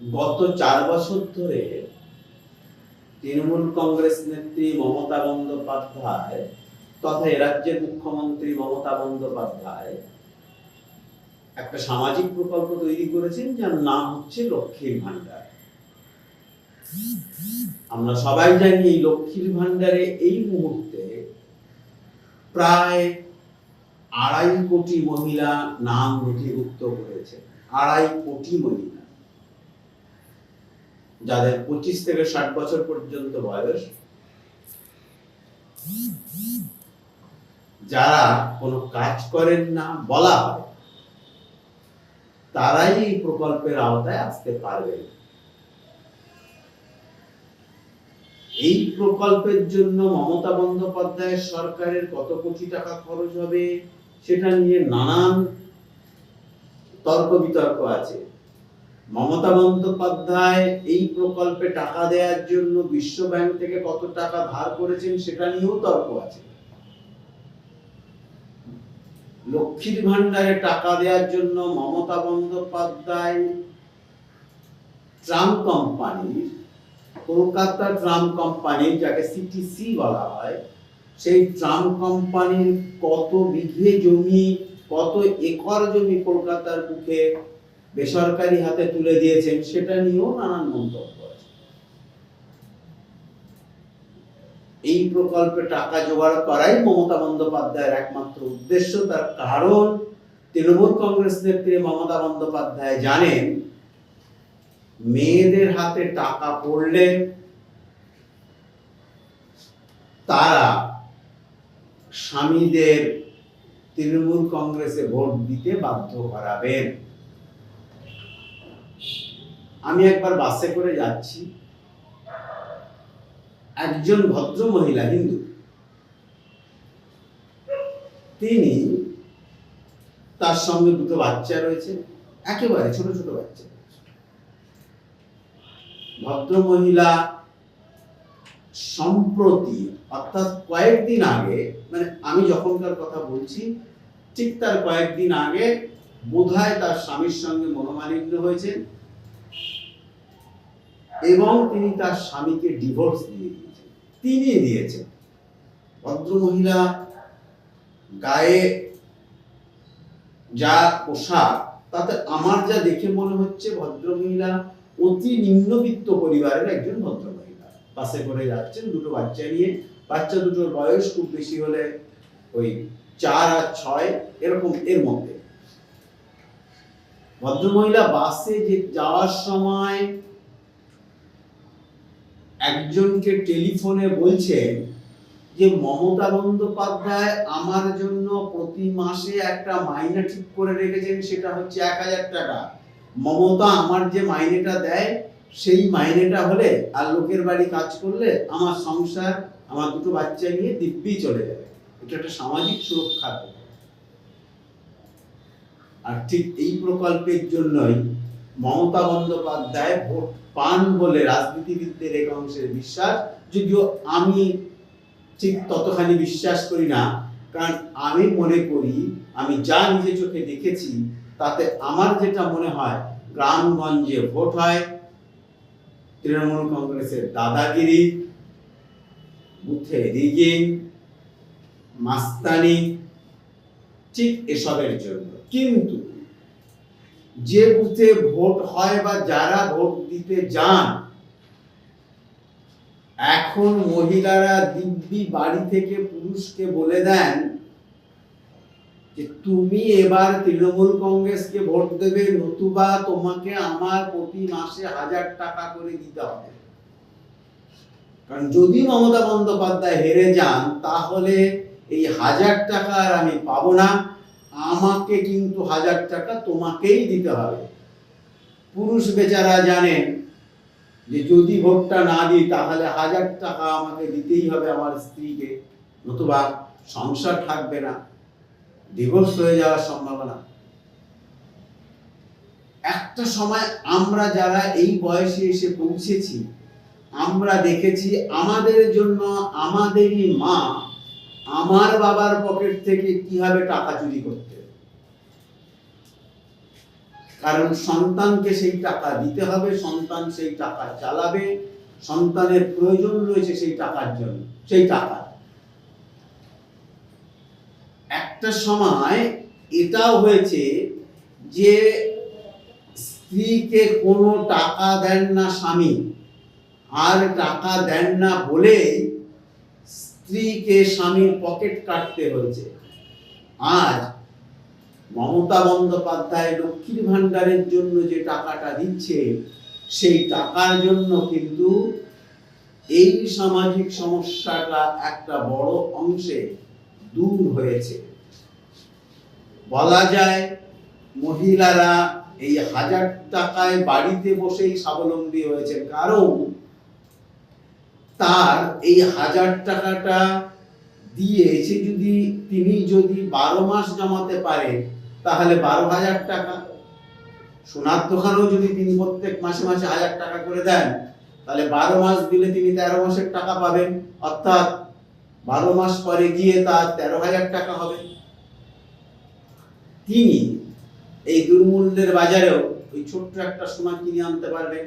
গত চার বছর ধরে তৃণমূল কংগ্রেস নেত্রী মমতা বন্দ্যোপাধ্যায় তথা রাজ্যের মুখ্যমন্ত্রী মমতা বন্দ্যোপাধ্যায় একটা সামাজিক প্রকল্প তৈরি করেছেন, যার নাম হচ্ছে লক্ষ্মীর ভান্ডার আমরা সবাই জানি এই লক্ষ্মীর ভান্ডারে এই মুহূর্তে প্রায় আড়াই কোটি মহিলা নাম নথিভুক্ত করেছে। আড়াই কোটি মহিলা। যাদের পঁচিশ থেকে ষাট বছর পর্যন্ত বয়স, যারা কোনো কাজ করেন না বলা হয়, তারাই এই প্রকল্পের আওতায় আসতে পারবেন এই প্রকল্পের জন্য মমতা বন্দ্যোপাধ্যায়ের সরকারের কত কোটি টাকা খরচ হবে, সেটা নিয়ে নানান তর্ক বিতর্ক আছে। মমতা বন্দ্যোপাধ্যায় এই প্রকল্পে টাকা দেওয়ার জন্য বিশ্ব ব্যাংক থেকে কত টাকা ধার করেছেন সেটা নিয়েও তর্ক আছে। লক্ষ্মীর ভান্ডারে টাকা দেওয়ার জন্য মমতা বন্দ্যোপাধ্যায় ট্রাম কোম্পানির, কলকাতা ট্রাম কোম্পানি যাকে সিটিসি বলা হয়, সেই ট্রাম কোম্পানির কত বিঘে জমি, কত একর জমি কলকাতার বুকে বেসরকারি হাতে তুলে দিয়েছেন, সেটা নিয়েও নানান মন্তব্য আছে। এই প্রকল্পে টাকা জোগাড় করাই মমতা বন্দ্যোপাধ্যায়ের একমাত্র উদ্দেশ্য, তার কারণ তৃণমূল কংগ্রেস নেত্রী মমতা বন্দ্যোপাধ্যায় জানেন, মেয়েদের হাতে টাকা পড়লে তারা স্বামীদের তৃণমূল কংগ্রেসে ভোট দিতে বাধ্য করাবেন। আমি একবার বাসে করে যাচ্ছি। একজন ভদ্র মহিলা হিন্দু। তিনি তার সঙ্গে দুটো বাচ্চা রয়েছে, একেবারে ছোট ছোট বাচ্চা। ভদ্র মহিলা সম্প্রতি, অর্থাৎ কয়েকদিন আগে মানে আমি যখনকার কথা বলছি, ঠিক তার কয়েকদিন আগে বোধহয় তার স্বামীর সঙ্গে মনোমালিন্য হয়েছে। এবং তিনি তার স্বামীকে ডিভোর্স দিয়ে দিয়েছেন। তিনি দিয়েছেন। ভদ্র মহিলা গায়ে যা পোশাক, তাতে আমার যা দেখে মনে হচ্ছে ভদ্র মহিলা, অতি নিম্নবিত্ত পরিবারের একজন ভদ্র মহিলা। বাসে করে যাচ্ছেন, দুটো বাচ্চা নিয়ে। বাচ্চা দুটোর বয়স খুব বেশি হলে ওই চার আর ছয়, এরকম এর মধ্যে। ভদ্রমহিলা বাসে যে যাওয়ার সময় একজনকে টেলিফোনে বলছেন যে মমতা বন্দ্যোপাধ্যায় আমার জন্য প্রতি মাসে একটা মাইনে ঠিক করে রেখেছেন, সেটা হচ্ছে এক হাজার টাকা। মমতা আমার যে মাইনেটা দেয়, সেই মাইনেটা হলে আর লোকের বাড়ি কাজ করলে আমার সংসার, আমার দুটো বাচ্চা নিয়ে দিব্যি চলে যাবে। এটা একটা সামাজিক সুরক্ষা। আর ঠিক এই প্রকল্পের জন্যই মমতা বন্দ্যোপাধ্যায় ভোট পান বলে রাজনীতিবিদদের এক অংশের বিশ্বাস, যদিও আমি ঠিক ততখানি বিশ্বাস করি না। কারণ আমি মনে করি, আমি যা নিজে চোখে দেখেছি, তাতে আমার যেটা মনে হয়, গ্রামগঞ্জে ভোট হয়, তৃণমূল কংগ্রেসের দাদাগিরি, বুথে রিগিং, মাস্তানি, ঠিক এসবের জন্য। কিন্তু যে বুথে ভোট হয় বা যারা ভোট দিতে যান, এখন মহিলারা দিব্যি বাড়ি থেকে পুরুষকে বলে দেন যে, তুমি এবার তৃণমূল কংগ্রেসকে ভোট দেবে, নতুবা তোমাকে আমার প্রতি মাসে হাজার টাকা করে দিতে হবে। কারণ যদি মমতা বন্দ্যোপাধ্যায় হেরে যান, তাহলে এই হাজার টাকা আর আমি পাবো না। আমাকে কিন্তু হাজার টাকা তোমাকেই দিতে হবে। পুরুষ বেচারা জানেন যে যদি ভোটটা না দিই, তাহলে হাজার টাকা আমাকে দিতেই হবে আমার স্ত্রীকে। নতুবা সংসার থাকবে না ডিভোর্স হয়ে যাওয়ার সম্ভাবনা। একটা সময় আমরা যারা এই বয়সে এসে পৌঁছেছি, আমরা দেখেছি আমাদের জন্য আমাদেরই মা আমার বাবার পকেট থেকে কীভাবে টাকা চুরি করতে কারণ সন্তানকে সেই টাকা দিতে হবে, সন্তান সেই টাকা চালাবে, সন্তানের প্রয়োজন রয়েছে সেই টাকার জন্য, সেই টাকা। একটা সময় এটাও হয়েছে যে স্ত্রীকে কোনো টাকা দেন না স্বামী, আর টাকা দেন না বলেই স্ত্রীকে স্বামীর পকেট কাটতে হয়েছে। আজ মমতা বন্দ্যোপাধ্যায় লক্ষ্মীর ভাণ্ডারের জন্য যে টাকাটা দিচ্ছে, সেই টাকার জন্য কিন্তু এই সামাজিক সমস্যাটা একটা বড় অংশে দূর হয়েছে। বলা যায়, মহিলারা এই হাজার টাকায় বাড়িতে বসেই স্বাবলম্বী হয়েছেন। কারণ তার এই হাজার টাকাটা দিয়ে সে যদি, তিনি যদি বারো মাস জমাতে পারে তাহলে বারো হাজার টাকা। সোনার দোকানেও যদি তিনি প্রত্যেক মাসে মাসে হাজার টাকা করে দেন, তাহলে বারো মাস দিলে তিনি তেরো মাসের টাকা পাবেন। অর্থাৎ বারো মাস পরে গিয়ে তার তেরো হাজার টাকা হবে। তিনি এই দুর্মূল্যের বাজারেও ওই ছোট্ট একটা সোনা কিনে আনতে পারবেন।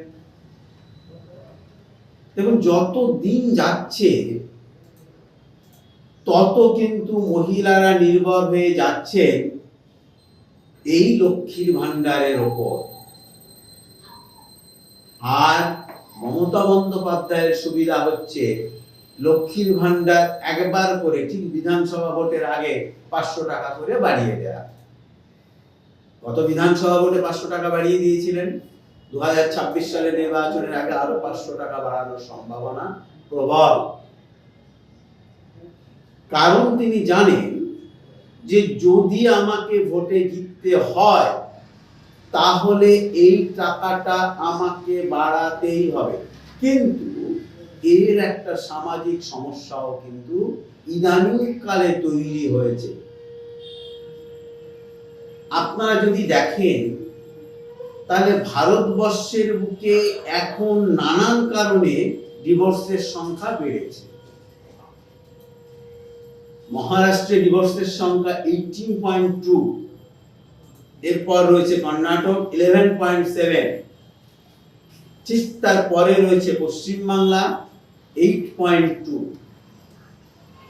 দেখুন যত দিন যাচ্ছে, তত কিন্তু মহিলারা নির্ভর হয়ে যাচ্ছে এই লক্ষ্মীর ভাণ্ডারের ওপর। আর মমতা বন্দ্যোপাধ্যায়ের সুবিধা হচ্ছে, লক্ষ্মীর ভাণ্ডার একবার করে ঠিক বিধানসভা ভোটের আগে পাঁচশো টাকা করে বাড়িয়ে দেয়া। গত বিধানসভা ভোটে পাঁচশো টাকা বাড়িয়ে দিয়েছিলেন। দু হাজার ছাব্বিশ সালে নির্বাচনের আগে আরও পাঁচশো টাকা বাড়ানোর সম্ভাবনা প্রবল। কারণ তিনি জানেন যে যদি আমাকে ভোটে জিততে হয়, তাহলে এই টাকাটা আমাকে বাড়াতেই হবে। কিন্তু এর একটা সামাজিক সমস্যাও কিন্তু ইদানিং কালে তৈরি হয়েছে। আপনারা যদি দেখেন তাহলে ভারতবর্ষের বুকে এখন নানান কারণে ডিভোর্সের সংখ্যা বেড়েছে। মহারাষ্ট্রে ডিভোর্সের সংখ্যা এইটিন পয়েন্ট টু এরপর রয়েছে কর্ণাটক ইলেভেন পয়েন্ট সেভেন ঠিক তারপরে রয়েছে পশ্চিমবাংলা এইট পয়েন্ট টু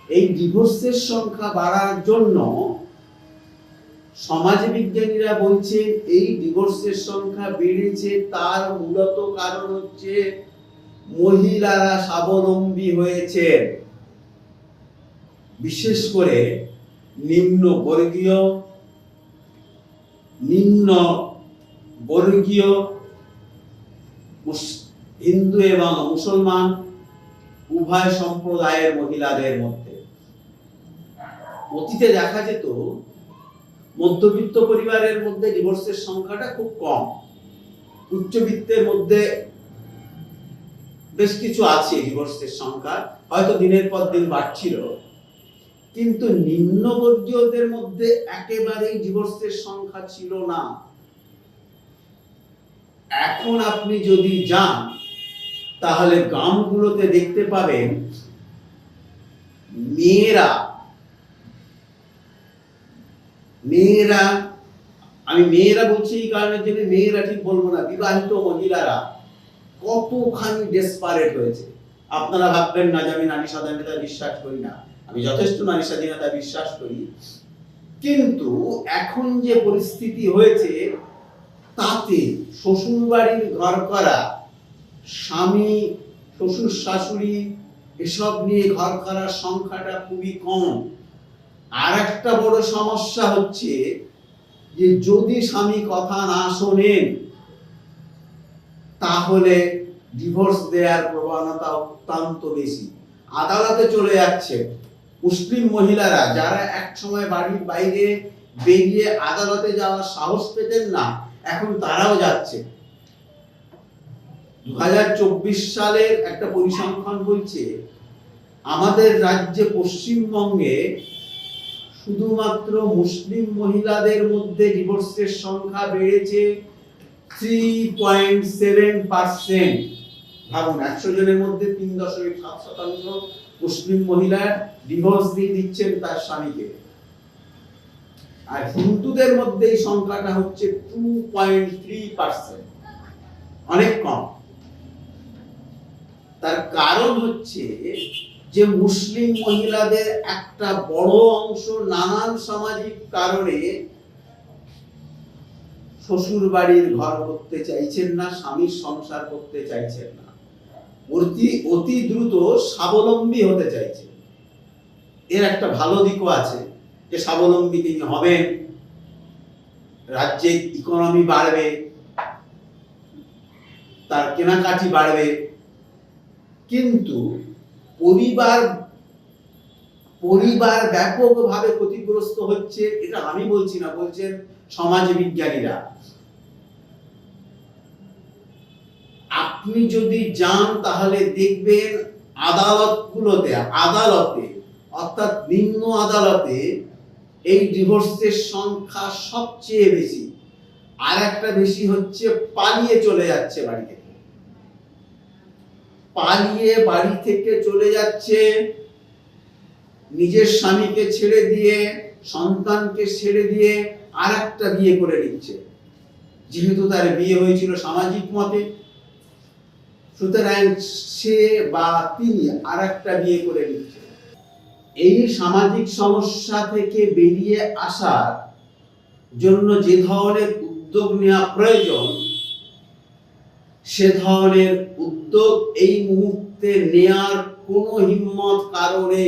এই ডিভোর্সের সংখ্যা বাড়ার জন্য সমাজবিজ্ঞানীরা বলছেন, এই ডিভোর্সের সংখ্যা বেড়েছে, তার মূলত কারণ হচ্ছে মহিলারা স্বাবলম্বী হয়েছে। বিশেষ করে নিম্ন বর্গীয় নিম্ন বর্গীয় হিন্দু এবং মুসলমান উভয় সম্প্রদায়ের মহিলাদের মধ্যে। অতীতে দেখা যেত মধ্যবিত্ত পরিবারের মধ্যে ডিভোর্সের সংখ্যাটা খুব কম। উচ্চবিত্তের মধ্যে বেশ কিছু আছে ডিভোর্সের সংখ্যা। হয়তো দিনের পর দিন বাড়ছিল। কিন্তু নিম্নবর্গীয়দের মধ্যে একেবারেই ডিভোর্সের সংখ্যা ছিল না। এখন আপনি যদি যান, তাহলে গ্রামগুলোতে দেখতে পাবেন, মেয়েরা মেয়েরা, আমি মেয়েরা বলছি এই কারণের জন্য মেয়েরা ঠিক বলব না, বিবাহিত মহিলারা কতখানি ডেসপারেট হয়েছে। আপনারা ভাববেন, না যে আমি নারী স্বাধীনতা বিশ্বাস করি না। আমি যথেষ্ট নারী স্বাধীনতা বিশ্বাস করি। কিন্তু এখন যে পরিস্থিতি হয়েছে, তাতে শ্বশুর বাড়ির ঘর করা স্বামী, শ্বশুর শাশুড়ি, এসব নিয়ে ঘর করার সংখ্যাটা খুবই কম। আর একটা বড় সমস্যা হচ্ছে যে যদি স্বামী কথা না শোনেন, তাহলে ডিভোর্স দেওয়ার প্রবণতা অত্যন্ত বেশি। আদালতে চলে যাচ্ছে। মুসলিম মহিলারা যারা এক সময় বাড়ির বাইরে বেরিয়ে আদালতে যাওয়ার সাহস পেতেন না, এখন তারাও যাচ্ছে। দু হাজার চব্বিশ সালের একটা পরিসংখ্যান বলছে, আমাদের রাজ্যে পশ্চিমবঙ্গে শুধুমাত্র মুসলিম মহিলাদের মধ্যে ডিভোর্সের সংখ্যা বেড়েছে থ্রি পয়েন্ট সেভেন পার্সেন্ট ভাবুন, একশো জনের মধ্যে তিন দশমিক সাত শতাংশ মুসলিম মহিলা ডিভোর্স দিয়ে দিচ্ছেন তার স্বামীকে। আর হিন্দুদের মধ্যে এই সংখ্যাটা হচ্ছে টু পয়েন্ট থ্রি পার্সেন্ট অনেক কম। তার কারণ হচ্ছে যে মুসলিম মহিলাদের একটা বড় অংশ নানান সামাজিক কারণে শ্বশুর বাড়ির ঘর করতে চাইছেন না, স্বামীর সংসার করতে চাইছেন না। অতি অতি দ্রুত স্বাবলম্বী হতে চাইছেন এর একটা ভালো দিকও আছে যে স্বাবলম্বী তিনি হবেন রাজ্যে ইকোনমি বাড়বে, তার কেনাকাটি বাড়বে। কিন্তু পরিবার পরিবার ব্যাপকভাবে ক্ষতিগ্রস্ত হচ্ছে, এটা আমি বলছি না, বলছেন সমাজ বিজ্ঞানীরা। আপনি যদি যান, তাহলে দেখবেন আদালতগুলোতে আদালতে, অর্থাৎ নিম্ন আদালতে এই ডিভোর্সের সংখ্যা সবচেয়ে বেশি। আর একটা বেশি হচ্ছে পালিয়ে চলে যাচ্ছে বাড়ি থেকে পালিয়ে বাড়ি থেকে চলে যাচ্ছে। নিজের স্বামীকে ছেড়ে দিয়ে, সন্তানকে ছেড়ে দিয়ে আর একটা বিয়ে করে নিচ্ছে। যেহেতু তার বিয়ে হয়েছিল সামাজিক মতে, সুতরাং সে বা তিনি আর একটা বিয়ে করে নিচ্ছে। এই সামাজিক সমস্যা থেকে বেরিয়ে আসার জন্য যে ধরনের উদ্যোগ নেওয়া প্রয়োজন, সে ধরনের উদ্যোগ এই মুহূর্তে নেয়ার কোনো হিম্মত কারণে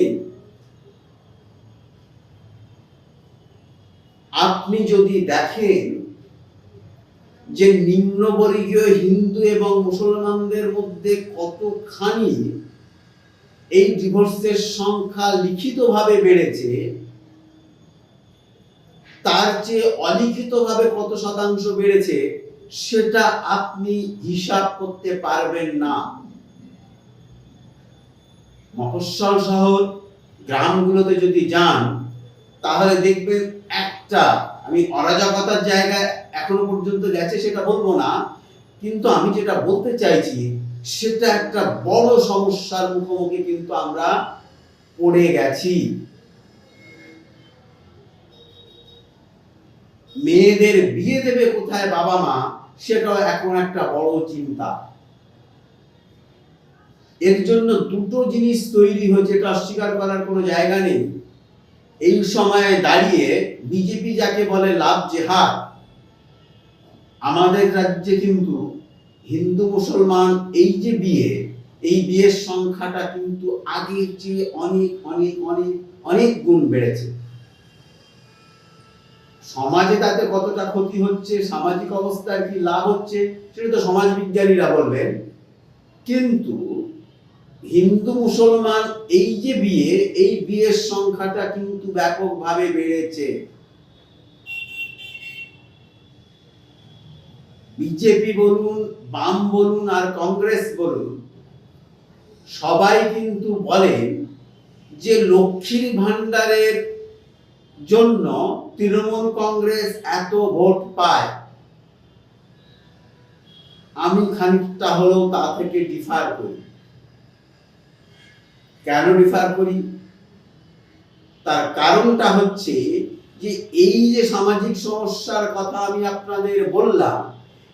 আপনি যদি দেখেন যে নিম্নবর্গীয় হিন্দু এবং মুসলমানদের মধ্যে কতখানি এই ডিভোর্সের সংখ্যা লিখিতভাবে বেড়েছে, তার চেয়ে অলিখিতভাবে কত শতাংশ বেড়েছে সেটা আপনি হিসাব করতে পারবেন না। মফস্বল শহর গ্রামগুলোতে যদি যান, তাহলে দেখবেন একটা, আমি অরাজকতার জায়গায় এখনও পর্যন্ত গেছে সেটা বলব না, কিন্তু আমি যেটা বলতে চাইছি, সেটা একটা বড় সমস্যার মুখোমুখি কিন্তু আমরা পড়ে গেছি। মেয়েদের বিয়ে দেবে কোথায় বাবা মা? সেটাও এখন একটা বড় চিন্তা। এর জন্য দুটো জিনিস তৈরি হয়েছে, এটা অস্বীকার করার কোনো জায়গা নেই। এই সময়ে দাঁড়িয়ে বিজেপি যাকে বলে লাভ জেহাদ, আমাদের রাজ্যে কিন্তু হিন্দু মুসলমান এই যে বিয়ে, এই বিয়ের সংখ্যাটা কিন্তু আগের চেয়ে অনেক অনেক অনেক অনেক গুণ বেড়েছে। সমাজে তাতে কতটা ক্ষতি হচ্ছে, সামাজিক অবস্থার কি লাভ হচ্ছে, সেটা তো সমাজ বিজ্ঞানীরা বলবেন। কিন্তু হিন্দু মুসলমান এই যে বিয়ে, এই বিয়ের সংখ্যাটা কিন্তু ব্যাপকভাবে বেড়েছে। বিজেপি বলুন, বাম বলুন আর কংগ্রেস বলুন, সবাই কিন্তু বলেন যে লক্ষ্মীর ভান্ডারের জন্য তৃণমূল কংগ্রেস এত ভোট পায়। আমি খানিকটা হলেও তা থেকে ডিফার করি। কেন রিফার করি? তার কারণটা হচ্ছে যে এই যে সামাজিক সমস্যার কথা আমি আপনাদের বললাম,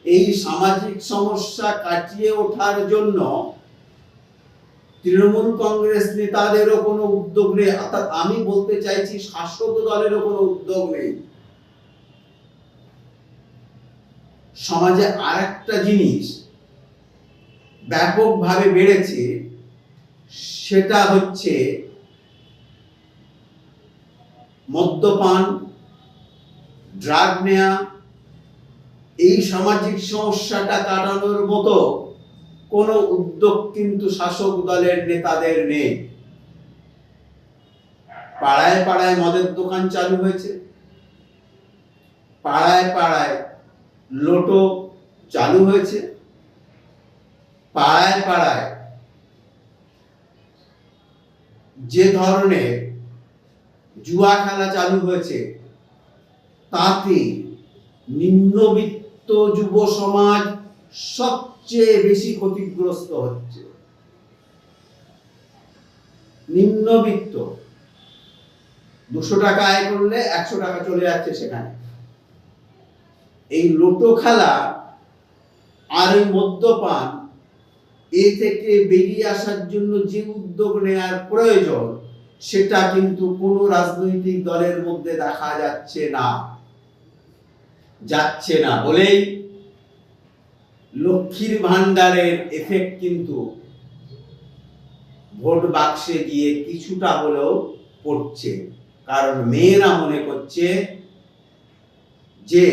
এই সামাজিক সমস্যা কাটিয়ে ওঠার জন্য তৃণমূল কংগ্রেস নেতাদেরও কোনো উদ্যোগ নেই। অর্থাৎ আমি বলতে চাইছি শাসক দলেরও কোনো উদ্যোগ নেই। সমাজে আর একটা জিনিস ব্যাপকভাবে বেড়েছে, সেটা হচ্ছে মদ্যপান ড্রাগ নেয়া, এই সামাজিক সমস্যাটা কাটানোর মতো কোনো উদ্যোগ কিন্তু শাসক দলের নেতাদের নেই। পাড়ায় পাড়ায় মদের দোকান চালু হয়েছে। পাড়ায় পাড়ায় লোটো চালু হয়েছে। পাড়ায় পাড়ায় যে ধরনের জুয়া খেলা চালু হয়েছে তাতে নিম্নবিত্ত যুব সমাজ সবচেয়ে বেশি ক্ষতিগ্রস্ত হচ্ছে নিম্নবিত্ত। দুশো টাকা আয় করলে একশো টাকা চলে যাচ্ছে সেখানে। এই লোটো খেলা আর মদ্যপান, এ থেকে বেরিয়ে আসার জন্য যে উদ্যোগ নেওয়ার প্রয়োজন, সেটা কিন্তু কোনো রাজনৈতিক দলের মধ্যে দেখা যাচ্ছে না। যাচ্ছে না বলেই লক্ষ্মীর ভান্ডারের এফেক্ট কিন্তু ভোট বাক্সে গিয়ে কিছুটা হলেও পড়ছে। কারণ মেয়েরা মনে করছে যে,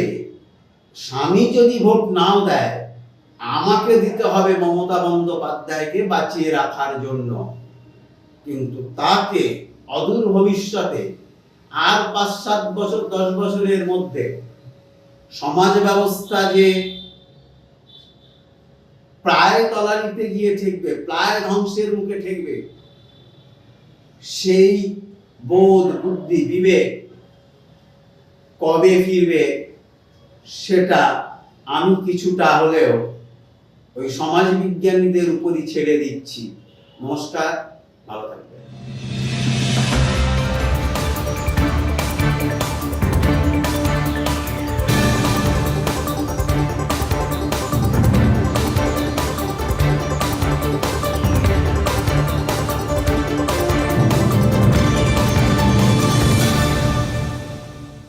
স্বামী যদি ভোট নাও দেয়, আমাকে দিতে হবে মমতা বন্দ্যোপাধ্যায়কে বাঁচিয়ে রাখার জন্য। কিন্তু তাকে অদূর ভবিষ্যতে আর পাঁচ সাত বছর, দশ বছরের মধ্যে সমাজ ব্যবস্থা যে প্রায় তলানিতে গিয়ে ঠেকবে, প্রায় ধ্বংসের মুখে ঠেকবে। সেই বোধ, বুদ্ধি, বিবেক কবে ফিরবে সেটা আমি কিছুটা হলেও ওই সমাজ বিজ্ঞানীদের উপরই ছেড়ে দিচ্ছি। নমস্কার, ভালো থাকবেন।